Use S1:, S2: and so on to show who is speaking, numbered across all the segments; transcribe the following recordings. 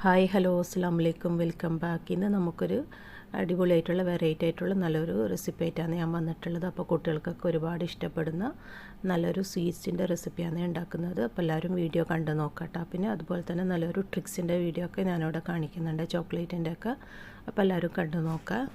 S1: Hi hello അസ്സാം വലൈക്കും welcome back. ഇന്ന് നമുക്കൊരു അടിപൊളിയായിട്ടുള്ള വെറൈറ്റി ആയിട്ടുള്ള നല്ലൊരു റെസിപ്പി ആയിട്ടാണ് ഞാൻ വന്നിട്ടുള്ളത്. അപ്പോൾ കുട്ടികൾക്കൊക്കെ ഒരുപാട് ഇഷ്ടപ്പെടുന്ന നല്ലൊരു സ്വീറ്റ്സിന്റെ റെസിപ്പിയാണ് ഉണ്ടാക്കുന്നത്. അപ്പോൾ എല്ലാവരും വീഡിയോ കണ്ട് നോക്കട്ടെ. പിന്നെ അതുപോലെ തന്നെ നല്ലൊരു ട്രിക്സിന്റെ വീഡിയോ ഒക്കെ ഞാനിവിടെ കാണിക്കുന്നുണ്ട് ചോക്ലേറ്റിന്റെ ഒക്കെ അപ്പോൾ എല്ലാവരും കണ്ടു നോക്കാം.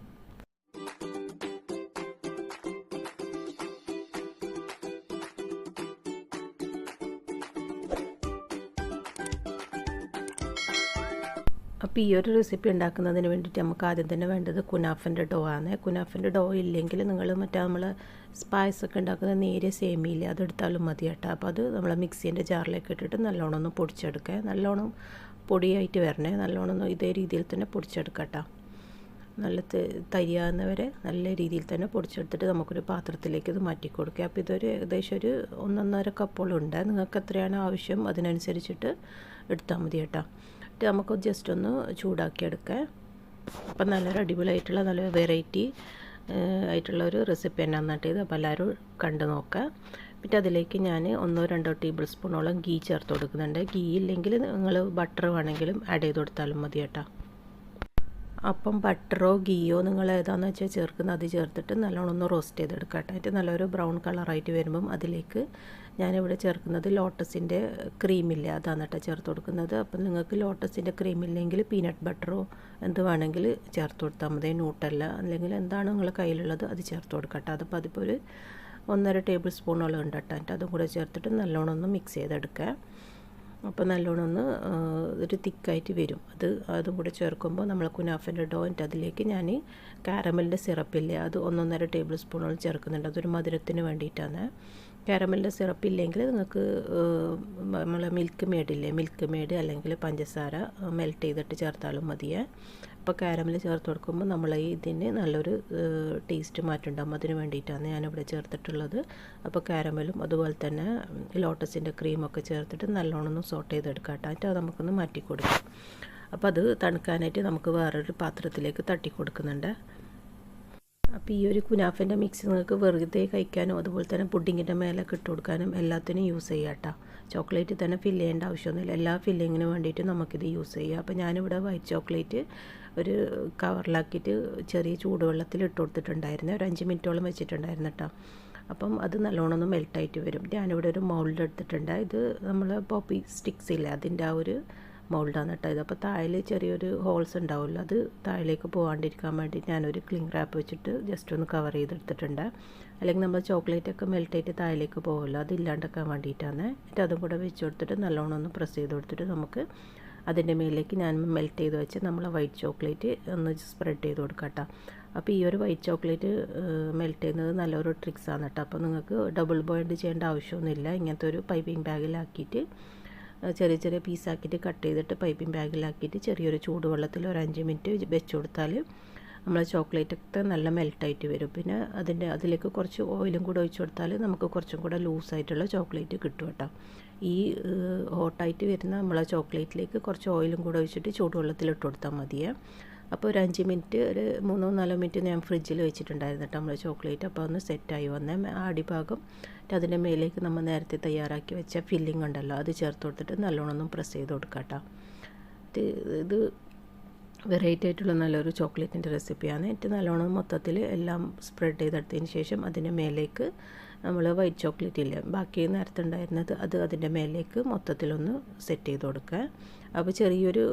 S1: അപ്പോൾ ഈ ഒരു റെസിപ്പി ഉണ്ടാക്കുന്നതിന് വേണ്ടിയിട്ട് നമുക്ക് ആദ്യം തന്നെ വേണ്ടത് കുനാഫിന്റെ ഡോ ആണ്. കുനാഫിന്റെ ഡോ ഇല്ലെങ്കിൽ നിങ്ങൾ മറ്റേ നമ്മൾ സ്പൈസ് ഒക്കെ ഉണ്ടാക്കുന്ന നേരിയ സേമിയില്ല അതെടുത്താലും മതി കേട്ടോ. അപ്പോൾ അത് നമ്മൾ മിക്സീന്റെ ജാറിലേക്ക് ഇട്ടിട്ട് നല്ലോണം ഒന്ന് പൊടിച്ചെടുക്കുക നല്ലോണം പൊടിയായിട്ട് വരണേ. നല്ലോണം ഒന്ന് ഇതേ രീതിയിൽ തന്നെ പൊടിച്ചെടുക്കട്ടോ നല്ല തരിയാവുന്നവരെ നല്ല രീതിയിൽ തന്നെ പൊടിച്ചെടുത്തിട്ട് നമുക്കൊരു പാത്രത്തിലേക്ക് ഇത് മാറ്റി കൊടുക്കുക അപ്പോൾ ഇതൊരു ഏകദേശം ഒരു ഒന്നൊന്നര കപ്പോളം ഉണ്ട്. നിങ്ങൾക്ക് എത്രയാണ് ആവശ്യം അതിനനുസരിച്ചിട്ട് എടുത്താൽ മതി കേട്ടോ. എന്നിട്ട് നമുക്ക് ജസ്റ്റ് ഒന്ന് ചൂടാക്കി എടുക്കാം അപ്പം നല്ലൊരു അടിപൊളിയായിട്ടുള്ള നല്ല വെറൈറ്റി ആയിട്ടുള്ള ഒരു റെസിപ്പി തന്നെ എന്നിട്ട് ഇത് അപ്പോൾ എല്ലാവരും കണ്ടു നോക്കുക പിന്നെ അതിലേക്ക് ഞാൻ ഒന്നോ രണ്ടോ ടേബിൾ സ്പൂണോളം ഗീ ചേർത്ത് കൊടുക്കുന്നുണ്ട്. ഗീ ഇല്ലെങ്കിൽ നിങ്ങൾ ബട്ടർ വേണമെങ്കിലും ആഡ് ചെയ്ത് കൊടുത്താലും മതി കേട്ടോ. അപ്പം ബട്ടറോ ഗീയോ നിങ്ങൾ ഏതാണെന്ന് വെച്ചാൽ ചേർക്കുന്നത് അത് ചേർത്തിട്ട് നല്ലോണം ഒന്ന് റോസ്റ്റ് ചെയ്തെടുക്കുക കേട്ടോ എന്നിട്ട് നല്ലൊരു ബ്രൗൺ കളറായിട്ട് വരുമ്പം അതിലേക്ക് ഞാനിവിടെ ചേർക്കുന്നത് ലോട്ടസിന്റെ ക്രീമില്ല അതാണ് കേട്ടോ ചേർത്ത് കൊടുക്കുന്നത്. അപ്പം നിങ്ങൾക്ക് ലോട്ടസിന്റെ ക്രീമില്ലെങ്കിൽ പീനട്ട് ബട്ടറോ എന്ത് വേണമെങ്കിൽ ചേർത്ത് കൊടുത്താൽ മതി. നൂട്ടല്ല അല്ലെങ്കിൽ എന്താണ് നിങ്ങളുടെ കയ്യിലുള്ളത് അത് ചേർത്ത് കൊടുക്കട്ടെ. അതിപ്പോൾ അതിപ്പോൾ ഒരു ഒന്നര ടേബിൾ സ്പൂണോളം ഉണ്ട് കേട്ടോ അതും കൂടെ ചേർത്തിട്ട് നല്ലോണം ഒന്ന് മിക്സ് ചെയ്തെടുക്കുക. അപ്പോൾ നല്ലോണം ഒന്ന് ഒരു തിക്കായിട്ട് വരും. അത് അതും കൂടെ ചേർക്കുമ്പോൾ നമ്മൾ കുനാഫിന്റെ ഡോ എന്നിട്ട് അതിലേക്ക് ഞാൻ കാരമലിന്റെ സിറപ്പില്ലേ അത് ഒന്നൊന്നര ടേബിൾ സ്പൂണോളം ചേർക്കുന്നുണ്ട്. അതൊരു മധുരത്തിന് വേണ്ടിയിട്ടാണ്. കാരമലിന്റെ സിറപ്പ് ഇല്ലെങ്കിൽ നിങ്ങൾക്ക് നമ്മളെ മിൽക്ക് മേഡില്ലേ മിൽക്ക് മേഡ് അല്ലെങ്കിൽ പഞ്ചസാര മെൽറ്റ് ചെയ്തിട്ട് ചേർത്താലും മതിയേ. അപ്പോൾ കാരമൽ ചേർത്ത് കൊടുക്കുമ്പോൾ നമ്മൾ ഇതിന് നല്ലൊരു ടേസ്റ്റ് മാറ്റുണ്ടാകും അതിന് വേണ്ടിയിട്ടാണ് ഞാനിവിടെ ചേർത്തിട്ടുള്ളത്. അപ്പോൾ കാരമലും അതുപോലെ തന്നെ ലോട്ടസിന്റെ ക്രീമൊക്കെ ചേർത്തിട്ട് നല്ലോണം ഒന്ന് സോട്ട് ചെയ്തെടുക്കാം കേട്ടോ അത് നമുക്കൊന്ന് മാറ്റി കൊടുക്കാം അപ്പോൾ അത് തണുക്കാനായിട്ട് നമുക്ക് വേറൊരു പാത്രത്തിലേക്ക് തട്ടി കൊടുക്കുന്നുണ്ട് അപ്പോൾ ഈ ഒരു കുനാഫിന്റെ മിക്സ് നിങ്ങൾക്ക് വെറുതെ കഴിക്കാനും അതുപോലെ തന്നെ പുഡിങ്ങിന്റെ മേലൊക്കെ ഇട്ട് കൊടുക്കാനും എല്ലാത്തിനും യൂസ് ചെയ്യാം കേട്ടോ ചോക്ലേറ്റ് തന്നെ ഫില്ല് ചെയ്യേണ്ട ആവശ്യമൊന്നുമില്ല. എല്ലാ ഫില്ലിങ്ങിന് വേണ്ടിയിട്ട് നമുക്കിത് യൂസ് ചെയ്യാം. അപ്പോൾ ഞാനിവിടെ വൈറ്റ് ചോക്ലേറ്റ് ഒരു കവറിലാക്കിയിട്ട് ചെറിയ ചൂടുവെള്ളത്തിൽ ഇട്ട് കൊടുത്തിട്ടുണ്ടായിരുന്നു. ഒരു അഞ്ച് മിനിറ്റോളം വെച്ചിട്ടുണ്ടായിരുന്നു കേട്ടോ അപ്പം അത് നല്ലോണം ഒന്ന് മെൽട്ടായിട്ട് വരും. ഞാനിവിടെ ഒരു മൗൾഡ് എടുത്തിട്ടുണ്ട്. ഇത് നമ്മൾ പോപ്പി സ്റ്റിക്സ് ഇല്ല അതിന്റെ ആ ഒരു മൗൾഡാണ് കേട്ടോ. ഇത് അപ്പോൾ താഴെ ചെറിയൊരു ഹോൾസ് ഉണ്ടാവുമല്ലോ. അത് താഴേക്ക് പോകാണ്ടിരിക്കാൻ വേണ്ടി ഞാനൊരു ക്ലിങ് റാപ്പ് വെച്ചിട്ട് ജസ്റ്റ് ഒന്ന് കവർ ചെയ്തെടുത്തിട്ടുണ്ട്. അല്ലെങ്കിൽ നമ്മൾ ചോക്ലേറ്റ് ഒക്കെ മെൽട്ടായിട്ട് താഴേക്ക് പോകുമല്ലോ അത് ഇല്ലാണ്ടാക്കാൻ വേണ്ടിയിട്ടാണ്. എന്നിട്ട് അതും കൂടെ വെച്ച് കൊടുത്തിട്ട് നല്ലോണം ഒന്ന് പ്രസ് ചെയ്ത് കൊടുത്തിട്ട് നമുക്ക് അതിന്റെ മേലേക്ക് ഞാൻ മെൽറ്റ് ചെയ്ത് വെച്ച് നമ്മൾ വൈറ്റ് ചോക്ലേറ്റ് ഒന്ന് സ്പ്രെഡ് ചെയ്ത് കൊടുക്കാം അപ്പോൾ ഈ ഒരു വൈറ്റ് ചോക്ലേറ്റ് മെൽറ്റ് ചെയ്യുന്നത് നല്ലൊരു ട്രിക്സാണ് കേട്ടോ. അപ്പോൾ നിങ്ങൾക്ക് ഡബിൾ ബോയിൽഡ് ചെയ്യേണ്ട ആവശ്യമൊന്നുമില്ല. ഇങ്ങനത്തെ ഒരു പൈപ്പിംഗ് ബാഗിലാക്കിയിട്ട് ചെറിയ ചെറിയ പീസാക്കിയിട്ട് കട്ട് ചെയ്തിട്ട് പൈപ്പിംഗ് ബാഗിലാക്കിയിട്ട് ചെറിയൊരു ചൂടുവെള്ളത്തിൽ ഒരു അഞ്ച് മിനിറ്റ് വെച്ച് കൊടുത്താൽ നമ്മളെ ചോക്ലേറ്റൊക്കെ നല്ല മെൽട്ടായിട്ട് വരും. പിന്നെ അതിന്റെ അതിലേക്ക് കുറച്ച് ഓയിലും കൂടെ ഒഴിച്ച് കൊടുത്താൽ നമുക്ക് കുറച്ചും കൂടെ ലൂസായിട്ടുള്ള ചോക്ലേറ്റ് കിട്ടും കേട്ടോ. ഈ ഹോട്ടായിട്ട് വരുന്ന നമ്മളെ ചോക്ലേറ്റിലേക്ക് കുറച്ച് ഓയിലും കൂടെ ഒഴിച്ചിട്ട് ചൂടുവെള്ളത്തിൽ ഇട്ട് കൊടുത്താൽ മതിയേ. അപ്പോൾ ഒരു അഞ്ച് മിനിറ്റ് ഒരു മൂന്നോ നാലോ മിനിറ്റ് ഞാൻ ഫ്രിഡ്ജിൽ വെച്ചിട്ടുണ്ടായിരുന്നു കേട്ടോ നമ്മൾ ചോക്ലേറ്റ്. അപ്പോൾ ഒന്ന് സെറ്റായി വന്നേ. ആ അടിഭാഗം അതിന്റെ മേലേക്ക് നമ്മൾ നേരത്തെ തയ്യാറാക്കി വെച്ച ഫില്ലിംഗ് ഉണ്ടല്ലോ അത് ചേർത്ത് കൊടുത്തിട്ട് നല്ലോണം ഒന്ന് പ്രസ് ചെയ്ത് കൊടുക്കാം കേട്ടോ ഇത് വെറൈറ്റി ആയിട്ടുള്ള നല്ലൊരു ചോക്ലേറ്റിന്റെ റെസിപ്പിയാണ്. ഏറ്റവും നല്ലോണം മൊത്തത്തിൽ എല്ലാം സ്പ്രെഡ് ചെയ്തെടുത്തതിന് ശേഷം അതിന്റെ മേലേക്ക് നമ്മൾ വൈറ്റ് ചോക്ലേറ്റ് ഇല്ല? ബാക്കി നേരത്തെ ഉണ്ടായിരുന്നത് അത് അതിന്റെ മേലേക്ക് മൊത്തത്തിലൊന്ന് സെറ്റ് ചെയ്ത് കൊടുക്കുക. അപ്പോൾ ചെറിയൊരു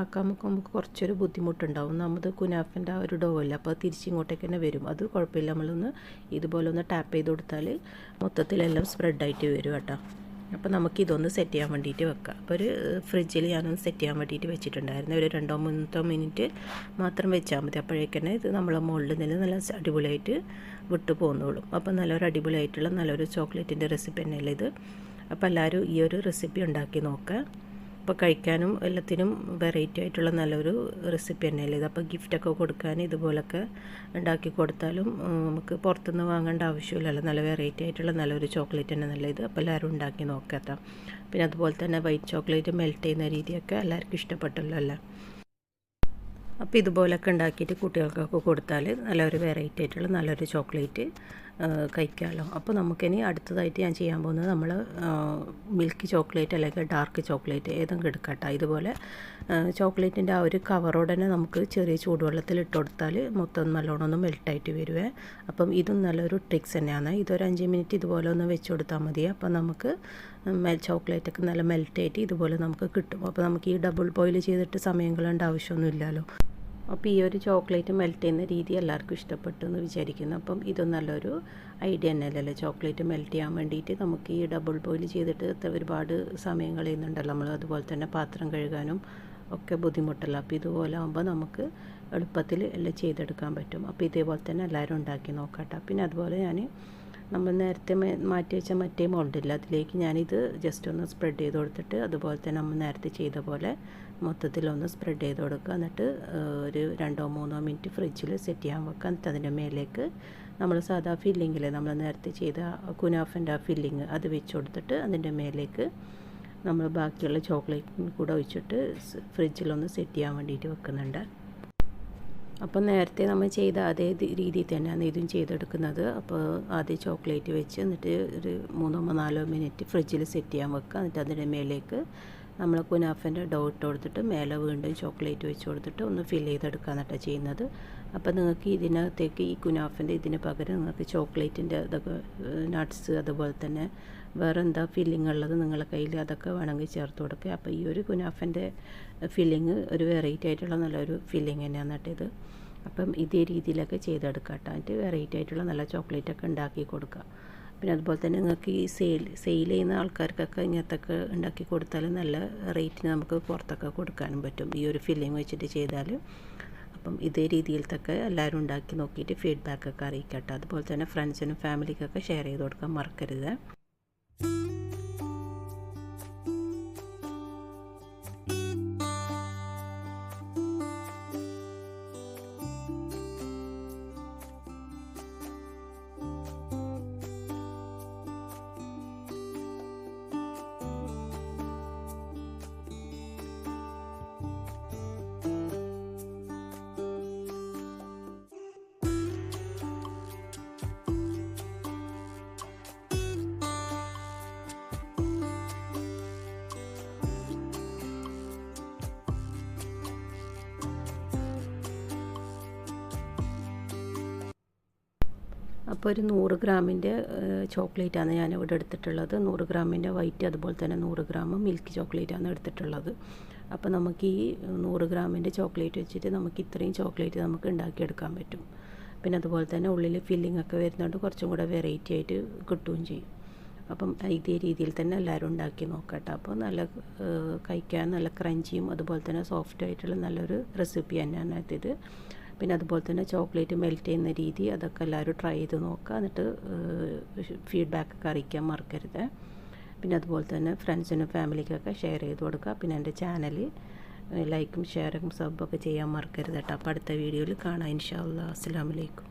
S1: ആക്കാൻ നമുക്ക് കുറച്ചൊരു ബുദ്ധിമുട്ടുണ്ടാവും. നമ്മൾ കുനാഫിന്റെ ആ ഒരു ഡോ ഇല്ല അപ്പോൾ തിരിച്ചിങ്ങോട്ടേക്ക് തന്നെ വരും. അത് കുഴപ്പമില്ല. നമ്മളൊന്ന് ഇതുപോലെ ഒന്ന് ടാപ്പ് ചെയ്ത് കൊടുത്താൽ മൊത്തത്തിലെല്ലാം സ്പ്രെഡായിട്ട് വരും കേട്ടോ. അപ്പോൾ നമുക്ക് ഇതൊന്ന് സെറ്റ് ചെയ്യാൻ വേണ്ടിയിട്ട് വെക്കാം. അപ്പോൾ ഒരു ഫ്രിഡ്ജിൽ ഞാനൊന്ന് സെറ്റ് ചെയ്യാൻ വേണ്ടിയിട്ട് വെച്ചിട്ടുണ്ടായിരുന്നു. ഒരു രണ്ടോ മൂന്നോ മിനിറ്റ് മാത്രം വെച്ചാൽ മതി. അപ്പോഴേക്കന്നെ ഇത് നമ്മളെ മുകളിൽ നിന്ന് നല്ല അടിപൊളിയായിട്ട് വിട്ടു പോകുന്നോളും അപ്പോൾ നല്ലൊരു അടിപൊളിയായിട്ടുള്ള നല്ലൊരു ചോക്ലേറ്റിന്റെ റെസിപ്പി തന്നെയല്ലേ ഇത്. അപ്പോൾ എല്ലാവരും ഈ ഒരു റെസിപ്പി ഉണ്ടാക്കി നോക്കുക അപ്പോൾ കഴിക്കാനും എല്ലാത്തിനും വെറൈറ്റി ആയിട്ടുള്ള നല്ലൊരു റെസിപ്പി തന്നെയല്ലേ ഇത്. അപ്പോൾ ഗിഫ്റ്റൊക്കെ കൊടുക്കാൻ ഇതുപോലൊക്കെ ഉണ്ടാക്കി കൊടുത്താലും നമുക്ക് പുറത്തുനിന്ന് വാങ്ങേണ്ട ആവശ്യമില്ലല്ലോ. നല്ല വെറൈറ്റി ആയിട്ടുള്ള നല്ലൊരു ചോക്ലേറ്റ് തന്നെ നല്ല ഇത്. അപ്പോൾ എല്ലാവരും ഉണ്ടാക്കി നോക്കട്ടോ. പിന്നെ അതുപോലെ തന്നെ വൈറ്റ് ചോക്ലേറ്റ് മെൽറ്റ് ചെയ്യുന്ന രീതിയൊക്കെ എല്ലാവർക്കും ഇഷ്ടപ്പെട്ടല്ലോ അല്ലേ? അപ്പോൾ ഇതുപോലൊക്കെ ഉണ്ടാക്കിയിട്ട് കുട്ടികൾക്കൊക്കെ കൊടുത്താൽ നല്ലൊരു വെറൈറ്റി ആയിട്ടുള്ള നല്ലൊരു ചോക്ലേറ്റ് കഴിക്കാമല്ലോ. അപ്പോൾ നമുക്കിനി അടുത്തതായിട്ട് ഞാൻ ചെയ്യാൻ പോകുന്നത് നമ്മൾ മിൽക്ക് ചോക്ലേറ്റ് അല്ലെങ്കിൽ ഡാർക്ക് ചോക്ലേറ്റ് ഏതെങ്കിലും എടുക്കട്ടെ. ഇതുപോലെ ചോക്ലേറ്റിന്റെ ആ ഒരു കവറോടനെ നമുക്ക് ചെറിയ ചൂടുവെള്ളത്തിൽ ഇട്ട് കൊടുത്താൽ മൊത്തം നല്ലോണം ഒന്ന് മെൽട്ടായിട്ട് വരുവേ. അപ്പം ഇതും നല്ലൊരു ട്രിക്സ് തന്നെയാണ്. ഇതൊരു അഞ്ച് മിനിറ്റ് ഇതുപോലെ ഒന്ന് വെച്ച് കൊടുത്താൽ മതി. അപ്പം നമുക്ക് മെൽ ചോക്ലേറ്റൊക്കെ നല്ല മെൽറ്റായിട്ട് ഇതുപോലെ നമുക്ക് കിട്ടും. അപ്പോൾ നമുക്ക് ഈ ഡബിൾ ബോയിൽ ചെയ്തിട്ട് സമയം ആവശ്യമൊന്നുമില്ലല്ലോ അപ്പോൾ ഈ ഒരു ചോക്ലേറ്റ് മെൽറ്റ് ചെയ്യുന്ന രീതി എല്ലാവർക്കും ഇഷ്ടപ്പെട്ടു എന്ന് വിചാരിക്കുന്നു. അപ്പം ഇത് നല്ലൊരു ഐഡിയ തന്നെയല്ലേ? ചോക്ലേറ്റ് മെൽറ്റ് ചെയ്യാൻ വേണ്ടിയിട്ട് നമുക്ക് ഈ ഡബിൾ ബോയിൽ ചെയ്തിട്ട് ഒരുപാട് സമയം കളയുന്നുണ്ടല്ലോ. നമ്മൾ അതുപോലെ തന്നെ പാത്രം കഴുകാനും ഒക്കെ ബുദ്ധിമുട്ടല്ല? അപ്പോൾ ഇതുപോലെ ആകുമ്പോൾ നമുക്ക് എളുപ്പത്തിൽ എല്ലാം ചെയ്തെടുക്കാൻ പറ്റും. അപ്പോൾ ഇതേപോലെ തന്നെ എല്ലാവരും ഉണ്ടാക്കി നോക്കാട്ടോ. പിന്നെ അതുപോലെ ഞാൻ നമ്മൾ നേരത്തെ മാറ്റി വെച്ച മറ്റേ മോൾഡില്ല അതിലേക്ക് ഞാനിത് ജസ്റ്റ് ഒന്ന് സ്പ്രെഡ് ചെയ്ത് കൊടുത്തിട്ട് അതുപോലെ തന്നെ നമ്മൾ നേരത്തെ ചെയ്ത പോലെ മൊത്തത്തിലൊന്ന് സ്പ്രെഡ് ചെയ്ത് കൊടുക്കുക. എന്നിട്ട് ഒരു രണ്ടോ മൂന്നോ മിനിറ്റ് ഫ്രിഡ്ജിൽ സെറ്റ് ചെയ്യാൻ വെക്കുക. എന്നിട്ട് അതിന്റെ മേലേക്ക് നമ്മൾ സാധാ ഫില്ലിങ്ങിൽ നമ്മൾ നേരത്തെ ചെയ്ത കുനാഫന്റെ ആ ഫില്ലിങ് അത് വെച്ച് കൊടുത്തിട്ട് അതിന്റെ മേലേക്ക് നമ്മൾ ബാക്കിയുള്ള ചോക്ലേറ്റ് കൂടെ ഒഴിച്ചിട്ട് ഫ്രിഡ്ജിലൊന്ന് സെറ്റ് ചെയ്യാൻ വേണ്ടിയിട്ട് വെക്കുന്നുണ്ട്. അപ്പോൾ നേരത്തെ നമ്മൾ ചെയ്ത അതേ രീതിയിൽ തന്നെയാണ് ഇതും ചെയ്തെടുക്കുന്നത്. അപ്പോൾ ആദ്യം ചോക്ലേറ്റ് വെച്ച് എന്നിട്ട് ഒരു മൂന്നോ നാലോ മിനിറ്റ് ഫ്രിഡ്ജിൽ സെറ്റ് ചെയ്യാൻ വെക്കുക. എന്നിട്ട് അതിന്റെ മേലേക്ക് നമ്മൾ കുനാഫന്റെ ഡോട്ട് കൊടുത്തിട്ട് മേലെ വീണ്ടും ചോക്ലേറ്റ് വെച്ച് കൊടുത്തിട്ട് ഒന്ന് ഫില്ല് ചെയ്തെടുക്കാന്നിട്ടാണ് ചെയ്യുന്നത്. അപ്പോൾ നിങ്ങൾക്ക് ഇതിനകത്തേക്ക് ഈ കുനാഫന്റെ ഇതിന് പകരം നിങ്ങൾക്ക് ചോക്ലേറ്റിന്റെ അതൊക്കെ നട്ട്സ് അതുപോലെ തന്നെ വേറെ എന്താ ഫില്ലിംഗ് ഉള്ളത് നിങ്ങളുടെ കയ്യിൽ അതൊക്കെ വേണമെങ്കിൽ ചേർത്ത് കൊടുക്കുക. അപ്പോൾ ഈ ഒരു കുനാഫന്റെ ഫില്ലിങ് ഒരു വെറൈറ്റി ആയിട്ടുള്ള നല്ലൊരു ഫില്ലിങ് തന്നെയാണ് നട്ടത് അപ്പം ഇതേ രീതിയിലൊക്കെ ചെയ്തെടുക്കാം കേട്ടോ എന്നിട്ട് വെറൈറ്റി ആയിട്ടുള്ള നല്ല ചോക്ലേറ്റൊക്കെ ഉണ്ടാക്കി കൊടുക്കുക. പിന്നെ അതുപോലെ തന്നെ നിങ്ങൾക്ക് ഈ സെയിൽ സെയിൽ ചെയ്യുന്ന ആൾക്കാർക്കൊക്കെ ഇങ്ങനത്തൊക്കെ ഉണ്ടാക്കി കൊടുത്താൽ നല്ല റേറ്റിന് നമുക്ക് പുറത്തൊക്കെ കൊടുക്കാനും പറ്റും. ഈ ഒരു ഫില്ലിങ് വെച്ചിട്ട് ചെയ്താൽ അപ്പം ഇതേ രീതിയിലത്തൊക്കെ എല്ലാവരും ഉണ്ടാക്കി നോക്കിയിട്ട് ഫീഡ്ബാക്കൊക്കെ അറിയിക്കട്ടെ. അതുപോലെ തന്നെ ഫ്രണ്ട്സിനും ഫാമിലിക്കൊക്കെ ഷെയർ ചെയ്ത് കൊടുക്കാൻ മറക്കരുത്. അപ്പോൾ ഒരു നൂറ് ഗ്രാമിന്റെ ചോക്ലേറ്റാണ് ഞാൻ ഇവിടെ എടുത്തിട്ടുള്ളത്. നൂറ് ഗ്രാമിന്റെ വൈറ്റ് അതുപോലെ തന്നെ നൂറ് ഗ്രാം മിൽക്ക് ചോക്ലേറ്റാണ് എടുത്തിട്ടുള്ളത്. അപ്പോൾ നമുക്ക് ഈ നൂറ് ഗ്രാമിന്റെ ചോക്ലേറ്റ് വെച്ചിട്ട് നമുക്ക് ഇത്രയും ചോക്ലേറ്റ് നമുക്ക് ഉണ്ടാക്കിയെടുക്കാൻ പറ്റും. പിന്നെ അതുപോലെ തന്നെ ഉള്ളിൽ ഫില്ലിംഗ് ഒക്കെ വരുന്നതുകൊണ്ട് കുറച്ചും കൂടെ വെറൈറ്റി ആയിട്ട് കിട്ടുകയും ചെയ്യും. അപ്പം ഇതേ രീതിയിൽ തന്നെ എല്ലാവരും ഉണ്ടാക്കി നോക്കട്ടെ. അപ്പോൾ നല്ല കഴിക്കാൻ നല്ല ക്രഞ്ചിയും അതുപോലെ തന്നെ സോഫ്റ്റ് ആയിട്ടുള്ള നല്ലൊരു റെസിപ്പി തന്നെയാണ് ഇത്. പിന്നെ അതുപോലെ തന്നെ ചോക്ലേറ്റ് മെൽറ്റ് ചെയ്യുന്ന രീതി അതൊക്കെ എല്ലാവരും ട്രൈ ചെയ്ത് നോക്കുക. എന്നിട്ട് ഫീഡ്ബാക്കൊക്കെ അറിയിക്കാൻ മറക്കരുത്. പിന്നെ അതുപോലെ തന്നെ ഫ്രണ്ട്സിനും ഫാമിലിക്കൊക്കെ ഷെയർ ചെയ്ത് കൊടുക്കുക. പിന്നെ എന്റെ ചാനൽ ലൈക്കും ഷെയറും സബ്ബൊക്കെ ചെയ്യാൻ മറക്കരുത് കേട്ടോ. അപ്പോൾ അടുത്ത വീഡിയോയിൽ കാണാം. ഇൻഷാ അല്ലാ അസ്സാം വലൈക്കും